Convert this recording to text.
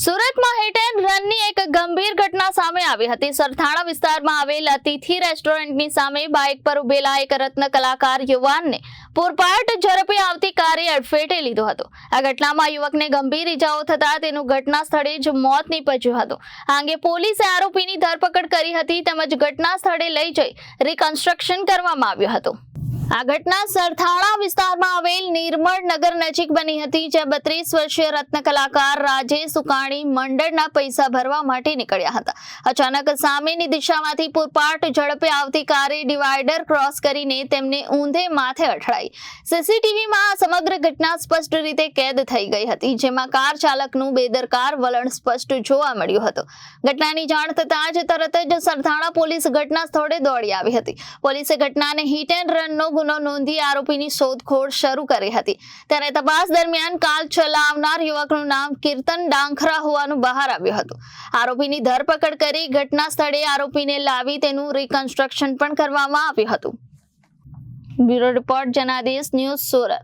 સુરતમાં hit and રનની એક ગંભીર ઘટના સામે આવી હતી. સરથાણા વિસ્તારમાં આવેલ અતિથિ રેસ્ટોરન્ટની સામે બાઇક પર ઉભેલા એક રત્ન કલાકાર યુવાનને પૂરપાટ ઝડપી આવતી કારે અડફેટે લીધો હતો. આ ઘટનામાં યુવકને ગંભીર ઈજાઓ થતા તેનું ઘટના સ્થળે જ મોત નીપજ્યું હતું. આ અંગે પોલીસે આરોપીની ધરપકડ કરી હતી તેમજ ઘટના સ્થળે લઈ જઈ રિકન્સ્ટ્રક્શન કરવામાં આવ્યું હતું. આ ઘટના સરથાણા વિસ્તારમાં આવેલ નિર્મળ નગર નજીક બની હતી, જ્યાં બત્રીસ વર્ષીય રત્ન કલાકાર રાજેશ સુકાણી મંડળના પૈસા ભરવા માટે નીકળ્યા હતા. અચાનક સામેની દિશામાંથી પૂરપાટ ઝડપે આવતી કારે ડિવાઈડર ક્રોસ કરીને તેમને ઊંધે માથે અથડાઈ. સીસીટીવીમાં આ સમગ્ર ઘટના સ્પષ્ટ રીતે કેદ થઈ ગઈ હતી, જેમાં કાર ચાલકનું બેદરકાર વલણ સ્પષ્ટ જોવા મળ્યું હતું. ઘટનાની જાણ થતાં જ તરત જ સરથાણા પોલીસ ઘટના સ્થળે દોડી આવી હતી. પોલીસે ઘટનાને હિટ એન્ડ રનનો ગુનો નોંધી આરોપીની શોધખોળ શરૂ કરી હતી. ત્યારે તપાસ દરમિયાન કાર ચલાવનાર યુવકનું નામ કીર્તન ડાંખરા હોવાનું બહાર આવ્યું હતું. આરોપીની ધરપકડ કરી ઘટના સ્થળે આરોપીને લાવી તેનું રિકન્સ્ટ્રક્શન પણ કરવામાં આવ્યું હતું. Bureau report Janadesh news Surat.